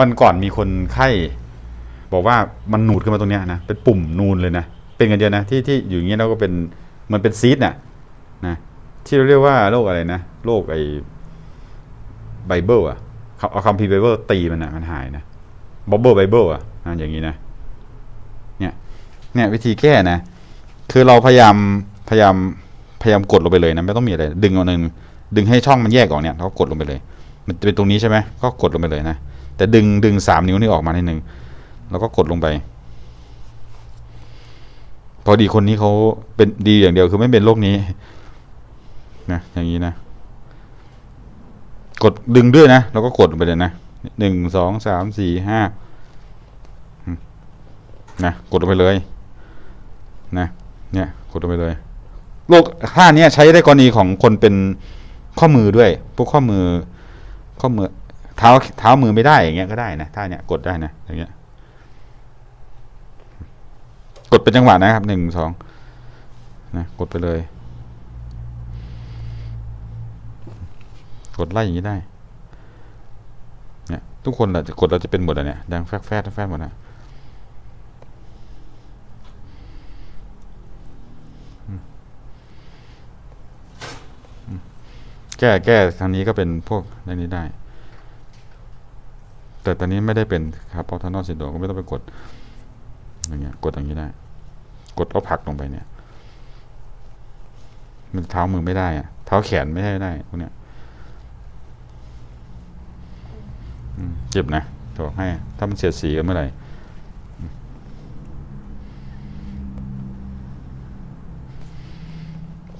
วันก่อนมีคนไข้บอกว่ามันหนูดขึ้นมาตรงเนี้ยนะเป็นปุ่มนูนเลยนะเป็นกันเดียวนะที่ที่อยู่อย่างเงี้ยแล้วก็เป็นมันเป็นซีดน่ะนะที่เราเรียกว่าโรคอะไรนะโรคไอ้ไบเบิลอะเอาคำพีไบเบิลตีมันนะมันหายนะบอบเบิลไบเบิลอะอย่างนี้นะเนี่ยเนี่ยวิธีแก้นะ คือเราพยายามพยายามพยายามกดลงไปเลยนะไม่ต้องมีอะไร ดึงเอาหนึ่งดึงให้ช่องมันแยกออกเนี่ยเราก็กดลงไปเลย มันจะเป็นตรงนี้ใช่ไหมก็กดลงไปเลยนะ แต่ดึงดึงสามนิ้วนี่ออกมานิดนึงแล้วก็กดลงไป พอดีคนนี้เขาเป็นดีอย่างเดียวคือไม่เป็นโรคนี้นะอย่างนี้นะ กดดึงด้วยนะแล้วก็กดลงไปเลยนะหนึ่งสองสามสี่ห้านะกดลงไปเลย นะ เนี่ย กดลงไปเลยโรคท่าเนี้ยใช้ได้กรณีของคนเป็นข้อมือด้วย พวกข้อมือ ข้อมือ เท้าเท้ามือไม่ได้อย่างเงี้ยก็ได้นะท่าเนี้ยกดได้นะอย่างเงี้ย กดเป็นจังหวะนะครับหนึ่งสองนะกดไปเลย กดไล่อย่างนี้ได้ เนี่ยทุกคนเราจะกดเราจะเป็นหมดอะเนี่ยดังแฟกแฟดแฟดหมดอะแก้แก้ทางนี้ก็เป็นพวกในนี้ได้ แต่ตอนนี้ไม่ได้เป็นครับพอทานอลซินโดก็ไม่ต้องไปกดอย่างเงี้ยกดอย่างนี้ได้ กดเอาผลักลงไปเนี่ยมันเท้ามือไม่ได้อะเท้าแขนไม่ได้ได้พวกเนี้ยเจ็บนะจะบอกให้ ถ้ามันเสียดสีกันเมื่อไหร่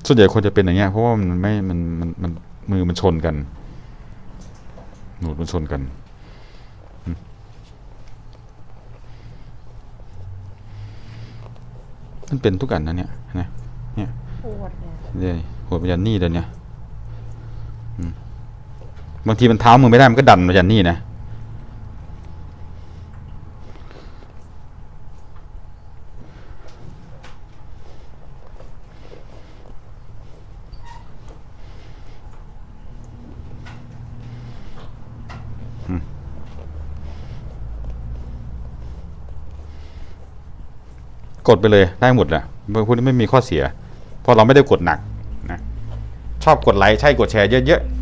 ส่วนใหญ่คนจะเป็นอย่างเงี้ยเพราะว่ามันไม่มันมันมันมือมันชนกัน หนูดมันชนกัน มันเป็นทุกอันนะเนี่ยนะปวดเนี่ยเนี่ยหัวมันยันนี่เลยเนี่ยอืมบางทีมันเท้ามือไม่ได้มันก็ดันมายันนี่นะ กดไปเลยได้หมดแหละพวกนี้ไม่มีข้อเสีย เพราะเราไม่ได้กดหนักนะชอบกดไลค์ใช่กดแชร์เยอะๆ